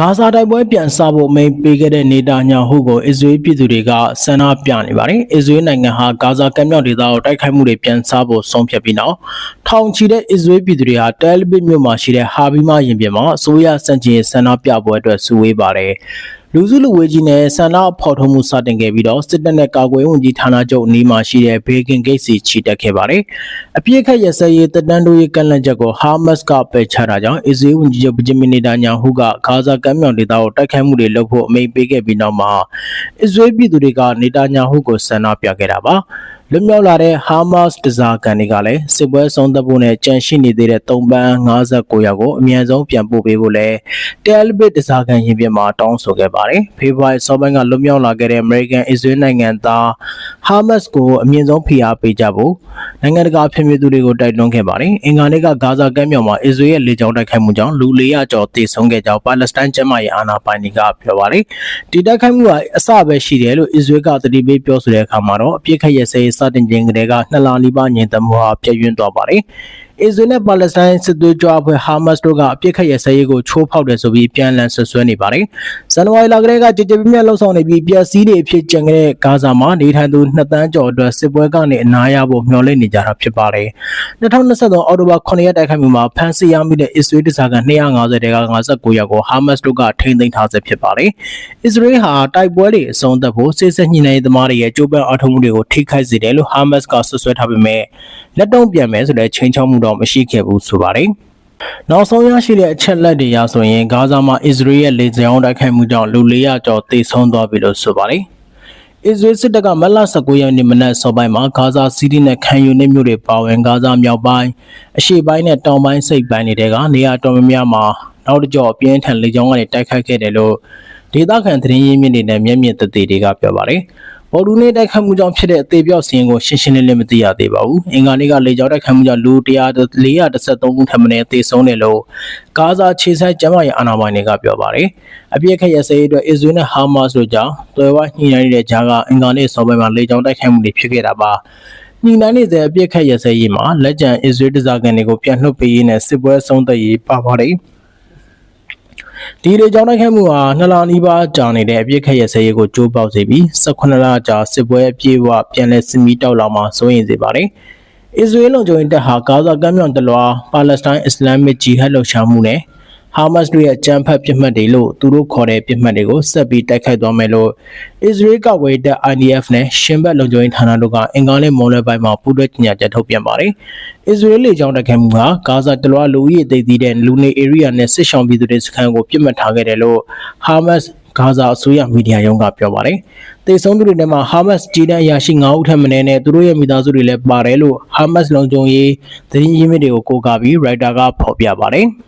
ဂါဇာတိုက်ပွဲပြန်ဆဖို့အမိန်ပေးခဲ့တဲ့နေတာညာဟုကိုအစ္စရေးပြည်သူတွေကဆန္ဒပြနေပါတယ်။အစ္စရေးနိုင်ငံဟာဂါဇာကမ်းမြောင်ဒေသကိုတိုက်ခိုက်မှုတွေပြန်ဆဖို့ဆုံးဖြတ်ပြီးနောက်ထောင်ချီတဲ့အစ္စရေးပြည်သူတွေဟာတယ်လီဗစ်မြို့မှာရှိတဲ့ဟာဘီမာရင်ပြင်မှာအစိုးရစံချင်ရေးဆန္ဒပြပွဲအတွက်စုဝေးပါတယ်။ လူစုလူဝေးကြီးနဲ့ဆန္ဒဖော်ထုတ်မှုစတင်ခဲ့ပြီးတော့စစ်တပ်နဲ့ကာကွယ်ရေးဝန်ကြီးဌာနချုပ်အနီးမှာရှိတဲ့ဘေဂင်ဂိတ်စီချီတက်ခဲ့ပါတယ်။အပြစ်ခတ်ရစရေးတပ်တန်းတို့ရဲ့ကန့်လန့်ချက်ကိုဟာမတ်ကပယ်ချတာကြောင့်အစ္စရေးဝန်ကြီးချုပ်ဗဂျမင်နီတာညာဟုကဂါဇာကမ်းမြောင်ဒေသကိုတိုက်ခိုက်မှုတွေလုပ်ဖို့အမိန့်ပေးခဲ့ပြီးနောက်မှာအစ္စရေးပြည်သူတွေကနေတာညာဟုကိုဆန္ဒပြခဲ့တာပါ။ လွတ်မြောက်လာတဲ့ Hamas တစားကန်တွေကလည်းစစ်ပွဲဆုံးသက်ဖို့နဲ့ကြန့်ရှိနေသေးတဲ့3ပန်း59ယောက်ကိုအမြန်ဆုံးပြန်ပို့ပေးဖို့လဲတယ်လီဗစ်တစားကန်ရင်ပြင်မှာတောင်းဆိုခဲ့ပါတယ်။ဖေဖော်ဝါရီစောပိုင်းကလွတ်မြောက်လာခဲ့တဲ့ American Israel နိုင်ငံသား Hamas ကိုအမြင့်ဆုံးဖိအားပေးကြဖို့နိုင်ငံတကာဖြစ်မြေသူတွေကိုတိုက်တွန်းခဲ့ပါတယ်။အင်္ဂါနေ့ကဂါဇာကမ်းမြောင်မှာအစ္စရေးရဲ့လေကြောင်းတိုက်ခိုက်မှုကြောင့်လူ400ကျော်သေဆုံးခဲ့ကြောင်းပါလက်စတိုင်းကျန်းမာရေးအာဏာပိုင်တွေကပြောပါတယ်။ဒီတိုက်ခိုက်မှုကအစပဲရှိတယ်လို့အစ္စရေးကတတိပေးပြောဆိုတဲ့အခါမှာတော့အပြစ်ခတ်ရစရေးစတင်ခြင်းကလေးကနှစ်လနီးပါးညင်သက်မှုဟာပြည့်ယွင်းသွားပါတယ်။ အစ္စရေးနဲ့ပါလက်စတိုင်းစစ်သွေးကြွအဖွဲ့ဟာမတ်တို့ကအပြစ်ခတ်ရစရေးကိုချိုးဖောက်တယ်ဆိုပြီးပြန်လည်ဆွဆွဲနေပါတယ်။ဇန်နဝါရီလကလေးကကြည်ကြည်ပြည့်ပြည့်လှုပ်ဆောင်နေပြီးပျက်စီးတွေအဖြစ်ကြံခဲ့တဲ့ဂါဇာမှာနေထိုင်သူ2တန်းကျော်အတွက်စစ်ပွဲကနေအနားရဖို့မျှော်လင့်နေကြတာဖြစ်ပါတယ်။2023အောက်တိုဘာ9ရက်တိုက်ခိုက်မှုမှာဖမ်းဆီးရမိတဲ့အစ္စရေးတစားက250တဲက59ယောက်ကိုဟာမတ်တို့ကထိန်းသိမ်းထားဆဲဖြစ်ပါတယ်။အစ္စရေးဟာတိုက်ပွဲတွေအဆုံးသတ်ဖို့စစ်ဆက်ညှိနှိုင်းရေးသမားတွေရဲ့ကြိုးပမ်းအားထုတ်မှုတွေကိုထိခိုက်စေတယ်လို့ဟာမတ်ကဆွဆွဲထားပေမဲ့လက်တုံ့ပြန်မယ်ဆိုတဲ့ချိန်ချောက်မှုတော့မရှိခဲ့ဘူးဆိုပါတယ်။နောက်ဆုံးရရှိတဲ့အချက်လက်တွေအရဆိုရင်ဂါဇာမှာအစ္စရေးရဲ့လေကြောင်းတိုက်ခိုက်မှုကြောင့်လူ400ကျော်သေဆုံးသွားပြီလို့ဆိုပါတယ်။အစ္စရေးစစ်တပ်ကမက်လ19ရက်နေ့မနက်စောပိုင်းမှာဂါဇာစီးတီးနဲ့ခံယူနေမြို့တွေပါဝင်ဂါဇာမြောက်ပိုင်းအရှေ့ပိုင်းနဲ့တောင်ပိုင်းစိတ်ပိုင်းတွေကနေရာတော်များများမှာနောက်တစ်ကြော့အပြင်းထန်လေကြောင်းကနေတိုက်ခိုက်ခဲ့တယ်လို့ဒေသခံသတင်းရင်းမြစ်တွေနဲ့မျက်မြင်သက်သေတွေကပြောပါတယ်။ ပေါ်တူနေတိုက်ခတ်မှုကြောင့်ဖြစ်တဲ့အသေးပြော့စီရင်ကိုရှင်းရှင်းလင်းလင်းမသိရသေးပါဘူး။အင်္ဂါနေ့ကလေကြောင်းတိုက်ခတ်မှုကြောင့်လူ100 413ခုထပ်မံသေဆုံးတယ်လို့ဂါဇာခြေဆိုင်ကျမ်းမာရေးအာဏာပိုင်တွေကပြောပါတယ်။အပြစ်ခတ်ရစရေးအတွက်အစ္စရေးနဲ့ဟာမတ်တို့ကြောင့်တွယ်ဝညှိနှိုင်းနေတဲ့ကြားကအင်္ဂါနေ့စောပိုင်းမှာလေကြောင်းတိုက်ခတ်မှုတွေဖြစ်ခဲ့တာပါ။ညီနိုင်နေတဲ့အပြစ်ခတ်ရစရေးမှာလက်ကျန်အစ္စရေးတစားကန်တွေကိုပြန်လှုပ်ပေးရေးနဲ့စစ်ပွဲဆုံးသက်ရေးပါပါတယ်။ ဒီလေကြောင်းတိုက်ခိုက်မှုဟာနှစ်လနီးပါးကြာနေတဲ့အပြစ်ခတ်ရစရေးကိုကြိုးပေါက်စေပြီး18လကြာစစ်ပွဲအပြည့်အဝပြန်လည်စစ်မီးတောက်လာမှစိုးရိမ်စေပါတယ်။အစ္စရေးလုံခြုံရေးတပ်ဟာဂါဇာကမ်းမြောင်တလွာပါလက်စတိုင်းအစ္စလာမစ်ဂျီဟတ်လှုပ်ရှားမှုနဲ့ ဟာမတ်တို့ရဲ့ကြမ်းဖက်ပြစ်မှတ်တွေလို့သူတို့ခေါ်တဲ့ပြစ်မှတ်တွေကိုဆက်ပြီးတိုက်ခိုက်သွားမယ်လို့အစ္စရေးကဝေးတဲ့ IDF နဲ့ရှင်ဘက်လုံခြုံရေးဌာနတို့ကအင်္ဂါနေ့မွန်လွယ်ပိုင်းမှာပူးတွဲကြေညာချက်ထုတ်ပြန်ပါတယ်။အစ္စရေးလေကြောင်းတိုက်ခိုက်မှုကဂါဇာတလွာလူဦးရေသိသိတဲ့လူနေ area နဲ့စစ်ဆောင်ပြည်သူတွေစခန်းကိုပြစ်မှတ်ထားခဲ့တယ်လို့ဟာမတ်ဂါဇာအစိုးရမီဒီယာရုံးကပြောပါတယ်။တေဆုံးသူတွေထဲမှာဟာမတ်ဂျီဒန်အရာရှိ9ဦးထက်မနည်းနဲ့သူတို့ရဲ့မိသားစုတွေလည်းပါတယ်လို့ဟာမတ်လုံခြုံရေးသတင်းရင်းမြစ်တွေကိုကိုးကားပြီးရိုက်တာကဖော်ပြပါတယ်။